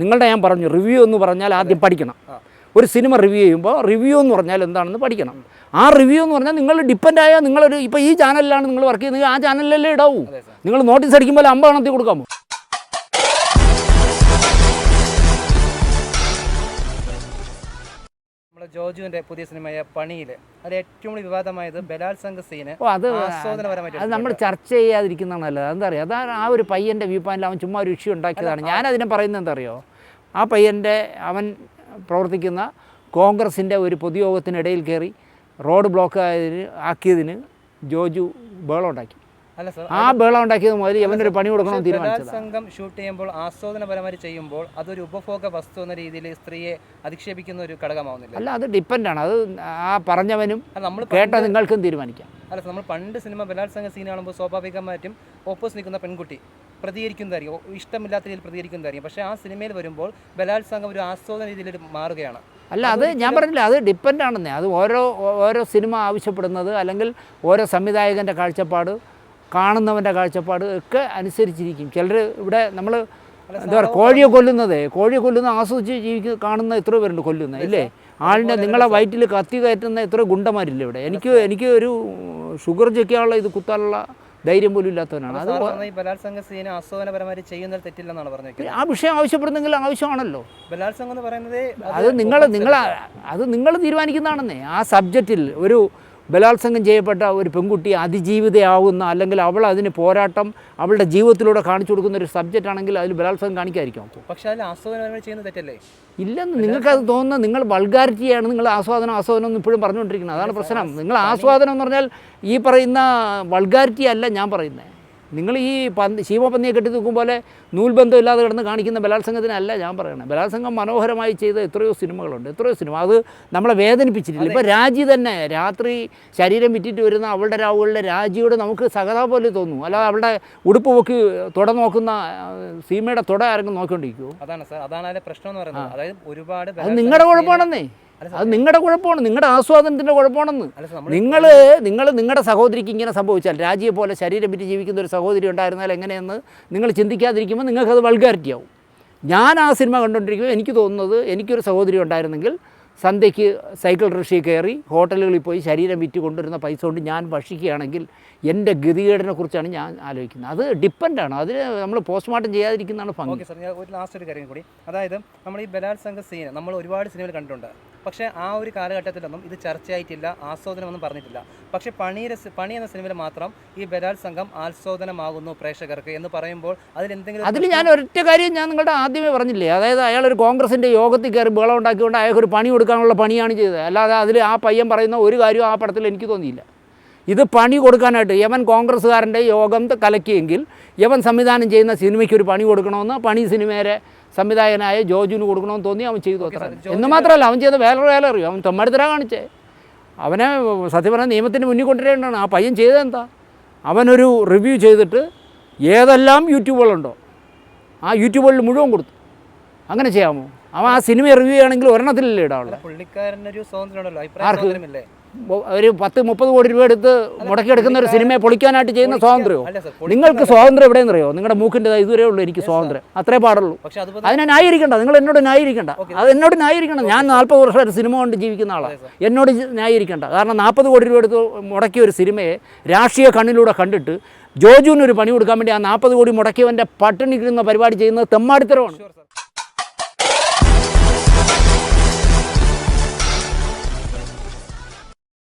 നിങ്ങളുടെ ഞാൻ പറഞ്ഞു റിവ്യൂ എന്ന് പറഞ്ഞാൽ ആദ്യം പഠിക്കണം. ഒരു സിനിമ റിവ്യൂ ചെയ്യുമ്പോൾ റിവ്യൂ എന്ന് പറഞ്ഞാൽ എന്താണെന്ന് പഠിക്കണം. ആ റിവ്യൂ എന്ന് പറഞ്ഞാൽ നിങ്ങൾ ഡിപ്പെൻഡ് ആയ നിങ്ങളൊരു ഇപ്പോൾ ഈ ചാനലിലാണ് നിങ്ങൾ വർക്ക് ചെയ്യുന്നത് ആ ചാനലിലല്ലേ ഇടാവൂ. നിങ്ങൾ നോട്ടീസ് അടിക്കുമ്പോൾ അമ്പതെണ്ണത്തിൽ കൊടുക്കാമോ? ജോജുവിന്റെ പുതിയ സിനിമയായ പണിയിൽ അത് ഏറ്റവും കൂടുതൽ വിവാദമായത് ബലാത്സംഗ സീന്. ഓ അത് അത് നമ്മൾ ചർച്ച ചെയ്യാതിരിക്കുന്നതാണ് നല്ലത്. എന്താ പറയുക അതാണ് ആ ഒരു പയ്യന്റെ വ്യൂ പോയിന്റിൽ അവൻ ചുമ്മാ ഒരു ഇഷ്യൂ ഉണ്ടാക്കിയതാണ്. ഞാൻ അതിനെ പറയുന്നത് എന്തറിയോ ആ പയ്യന്റെ അവൻ പ്രവർത്തിക്കുന്ന കോൺഗ്രസിന്റെ ഒരു പൊതുയോഗത്തിനിടയിൽ കയറി റോഡ് ബ്ലോക്ക് ആയതിന് ആക്കിയതിന് ജോജു ബേളം ഉണ്ടാക്കി. അല്ല സർ ആ ബഹളം ഉണ്ടാക്കിയത് മുതൽ ഒരു പണി കൊടുക്കണം തീരുമാനിച്ചത്. സംഘം ഷൂട്ട് ചെയ്യുമ്പോൾ ആസ്വാദനപരമായി ചെയ്യുമ്പോൾ അതൊരു ഉപഭോഗ വസ്തു എന്ന രീതിയിൽ സ്ത്രീയെ അധിക്ഷേപിക്കുന്ന ഒരു ഘടകമാവുന്നില്ല. അല്ല അത് ഡിപ്പെൻഡാണ് അത് ആ പറഞ്ഞവനും നമ്മൾ കേട്ട നിങ്ങൾക്കും തീരുമാനിക്കാം. അല്ല നമ്മൾ പണ്ട് സിനിമ ബലാത്സംഗ സീൻ കാണുമ്പോൾ സ്വാഭാവികമായിട്ടും ഓപ്പോസ് നിൽക്കുന്ന പെൺകുട്ടി പ്രതികരിക്കുന്നതായിരിക്കും ഇഷ്ടമില്ലാത്ത രീതിയിൽ പ്രതികരിക്കുന്നതായിരിക്കും. പക്ഷേ ആ സിനിമയിൽ വരുമ്പോൾ ബലാത്സംഗം ഒരു ആസ്വാദന രീതിയിൽ മാറുകയാണ്. അല്ല അത് ഞാൻ പറഞ്ഞില്ല അത് ഡിപ്പെൻഡ് ആണെന്നേ. അത് ഓരോ ഓരോ സിനിമ ആവശ്യപ്പെടുന്നത് അല്ലെങ്കിൽ ഓരോ സംവിധായകന്റെ കാഴ്ചപ്പാട് കാണുന്നവന്റെ കാഴ്ചപ്പാട് ഒക്കെ അനുസരിച്ചിരിക്കും. ചിലർ ഇവിടെ നമ്മൾ എന്താ പറയുക കോഴിയെ കൊല്ലുന്നത്. കോഴിയെ കൊല്ലുന്ന ആസ്വദിച്ച് ജീവിക്കുന്ന കാണുന്ന എത്ര പേരുണ്ട് കൊല്ലുന്ന ഇല്ലേ? ആളിന്റെ നിങ്ങളെ വയറ്റിൽ കത്തി കയറ്റുന്ന എത്ര ഗുണ്ടമാരില്ല ഇവിടെ? എനിക്ക് എനിക്ക് ഒരു ഷുഗർ ചെക്കാനുള്ള ഇത് കുത്താനുള്ള ധൈര്യം പോലും ഇല്ലാത്തവനാണ്. അത് ബലാത്സംഗ സീന് തെറ്റില്ലെന്നാണ് ആ വിഷയം ആവശ്യപ്പെടുന്നെങ്കിൽ ആവശ്യമാണല്ലോ. ബലാത്സംഗം എന്ന് പറയുന്നത് അത് നിങ്ങൾ നിങ്ങൾ അത് നിങ്ങൾ തീരുമാനിക്കുന്നതാണെന്നേ. ആ സബ്ജക്റ്റിൽ ഒരു ബലാത്സംഗം ചെയ്യപ്പെട്ട ഒരു പെൺകുട്ടി അതിജീവിതയാവുന്ന അല്ലെങ്കിൽ അവൾ അതിന് പോരാട്ടം അവളുടെ ജീവിതത്തിലൂടെ കാണിച്ചു കൊടുക്കുന്ന ഒരു സബ്ജക്റ്റ് ആണെങ്കിൽ അതിൽ ബലാത്സംഗം കാണിക്കായിരിക്കും പക്ഷേ അതിൽ ചെയ്യുന്ന തെറ്റല്ലേ? ഇല്ലെന്ന് നിങ്ങൾക്കത് തോന്നുന്ന നിങ്ങൾ വൾഗാരിറ്റിയാണ് നിങ്ങൾ ആസ്വാദനം ആസ്വാദനം എന്ന് ഇപ്പോഴും പറഞ്ഞുകൊണ്ടിരിക്കുന്നത്. അതാണ് പ്രശ്നം. നിങ്ങൾ ആസ്വാദനം എന്ന് പറഞ്ഞാൽ ഈ പറയുന്ന വൾഗാരിറ്റി അല്ല ഞാൻ പറയുന്നത്. നിങ്ങൾ ഈ പന്ത് ശീമപന്നിയെ കെട്ടി തൂക്കും പോലെ നൂൽബന്ധം ഇല്ലാതെ കിടന്ന് കാണിക്കുന്ന ബലാത്സംഗത്തിനല്ല ഞാൻ പറയണത് ബലാത്സംഗം മനോഹരമായി ചെയ്ത എത്രയോ സിനിമകളുണ്ട് എത്രയോ സിനിമ. അത് നമ്മളെ വേദനിപ്പിച്ചിട്ടില്ല. ഇപ്പോൾ രാജി തന്നെ രാത്രി ശരീരം വിറ്റിട്ട് വരുന്ന അവളുടെ രാവുകളുടെ രാജിയോട് നമുക്ക് സഹതാ പോലെ തോന്നും? അല്ലാതെ അവളുടെ ഉടുപ്പ് പൊക്കി തുട നോക്കുന്ന സീമയുടെ തുട ആരെങ്കിലും നോക്കിക്കൊണ്ടിരിക്കുമോ അതാണ് സാർ. അതാണ് അതിന്റെ പ്രശ്നം എന്ന് പറയുന്നത്. അതായത് ഒരുപാട് അത് നിങ്ങളുടെ കുഴപ്പമാണെന്നേ. അത് നിങ്ങളുടെ കുഴപ്പമാണ് നിങ്ങളുടെ ആസ്വാദനത്തിന്റെ കുഴപ്പമാണെന്ന്. നിങ്ങൾ നിങ്ങൾ നിങ്ങളുടെ സഹോദരിക്ക് ഇങ്ങനെ സംഭവിച്ചാൽ രാജിയെ പോലെ ശരീരം വിറ്റ് ജീവിക്കുന്ന ഒരു സഹോദരി ഉണ്ടായിരുന്നാൽ എങ്ങനെയെന്ന് നിങ്ങൾ ചിന്തിക്കാതിരിക്കുമ്പോൾ നിങ്ങൾക്കത് വൾഗാരിറ്റി ആവും. ഞാൻ ആ സിനിമ കണ്ടുകൊണ്ടിരിക്കുമ്പോൾ എനിക്ക് തോന്നുന്നത് എനിക്കൊരു സഹോദരി ഉണ്ടായിരുന്നെങ്കിൽ സന്ധ്യയ്ക്ക് സൈക്കിൾ റിക്ഷയിൽ കയറി ഹോട്ടലുകളിൽ പോയി ശരീരം വിറ്റ് കൊണ്ടുവരുന്ന പൈസ കൊണ്ട് ഞാൻ ഭക്ഷിക്കുകയാണെങ്കിൽ എന്റെ ഗതികേടിനെ കുറിച്ചാണ് ഞാൻ ആലോചിക്കുന്നത്. അത് ഡിപ്പെൻഡാണ് അതിന് നമ്മൾ പോസ്റ്റ്മോർട്ടം ചെയ്യാതിരിക്കുന്നതാണ് ഭംഗി. സാർ ഞാൻ ഒരു ലാസ്റ്റ് ഒരു കാര്യം കൂടി. അതായത് നമ്മൾ ഈ ബലാത്സംഗ സീൻ നമ്മൾ ഒരുപാട് സിനിമയിൽ കണ്ടിട്ടുണ്ട്. പക്ഷേ ആ ഒരു കാലഘട്ടത്തിലൊന്നും ഇത് ചർച്ചയായിട്ടില്ല ആസ്വാദനമൊന്നും പറഞ്ഞിട്ടില്ല. പക്ഷേ പണിയുടെ പണി എന്ന സിനിമയിൽ മാത്രം ഈ ബലാത്സംഗം ആസ്വാദനമാകുന്നു പ്രേക്ഷകർക്ക് എന്ന് പറയുമ്പോൾ അതിൽ എന്തെങ്കിലും അതിൽ ഞാൻ ഒരൊറ്റ കാര്യം ഞാൻ നിങ്ങളുടെ ആദ്യമേ പറഞ്ഞില്ലേ? അതായത് അയാൾ ഒരു കോൺഗ്രസിന്റെ യോഗത്തിൽ കയറി ബഹളം ഉണ്ടാക്കിക്കൊണ്ട് അയാൾക്ക് ഒരു പണി കൊടുക്കാനുള്ള പണിയാണ് ചെയ്തത്. അല്ലാതെ അതിൽ ആ പയ്യൻ പറയുന്ന ഒരു കാര്യവും ആ പടത്തിൽ എനിക്ക് തോന്നിയില്ല. ഇത് പണി കൊടുക്കാനായിട്ട് യവൻ കോൺഗ്രസ്സുകാരന്റെ യോഗം കലക്കിയെങ്കിൽ യവൻ സംവിധാനം ചെയ്യുന്ന സിനിമയ്ക്ക് ഒരു പണി കൊടുക്കണമെന്ന് പണി സിനിമയുടെ സംവിധായകനായ ജോജുവിന് കൊടുക്കണമെന്ന് തോന്നി അവൻ ചെയ്തു അത്ര എന്ന് മാത്രമല്ല അവൻ ചെയ്ത വേറെ വേല അറിയും? അവൻ തൊമ്മടുത്തര കാണിച്ചേ. അവനെ സത്യം പറഞ്ഞാൽ നിയമത്തിന് മുന്നിൽ കൊണ്ടുവരേണ്ടതാണ്. ആ പയ്യൻ ചെയ്തതെന്താ അവനൊരു റിവ്യൂ ചെയ്തിട്ട് ഏതെല്ലാം യൂട്യൂബുകളുണ്ടോ ആ യൂട്യൂബുകളിൽ മുഴുവൻ കൊടുത്തു. അങ്ങനെ ചെയ്യാമോ? അവൻ ആ സിനിമ റിവ്യൂ ചെയ്യണമെങ്കിൽ ഒരെണ്ണത്തിലല്ലേ ഇടാവുള്ളൂ. ആർക്ക്? ഒരു പത്ത് മുപ്പത് കോടി രൂപ എടുത്ത് മുടക്കിയെടുക്കുന്ന ഒരു സിനിമയെ പൊളിക്കാനായിട്ട് ചെയ്യുന്ന സ്വാതന്ത്ര്യമോ നിങ്ങൾക്ക് സ്വാതന്ത്ര്യം എവിടെയെന്ന് അറിയോ നിങ്ങളുടെ മൂക്കിന്റെ ഇതുവരെ ഉള്ളൂ എനിക്ക് സ്വാതന്ത്ര്യം. അത്രേ പാടുള്ളൂ. അതിനെ ന്യായീകരിക്കണ്ട. നിങ്ങൾ എന്നോട് ന്യായീകരിക്കണ്ട. അത് എന്നോട് ന്യായീകരിക്കണം. ഞാൻ നാൽപ്പത് വർഷമായിട്ട് സിനിമ കൊണ്ട് ജീവിക്കുന്ന ആളാണ് എന്നോട് ന്യായീകരിക്കേണ്ട. കാരണം നാൽപ്പത് കോടി രൂപ എടുത്ത് മുടക്കിയ ഒരു സിനിമയെ രാഷ്ട്രീയ കണ്ണിലൂടെ കണ്ടിട്ട് ജോജുവിന് ഒരു പണി കൊടുക്കാൻ വേണ്ടി ആ നാൽപ്പത് കോടി മുടക്കിയവന്റെ പട്ടിണി കിട്ടുന്ന പരിപാടി ചെയ്യുന്നത് തെമ്മാടിത്തരമാണ്.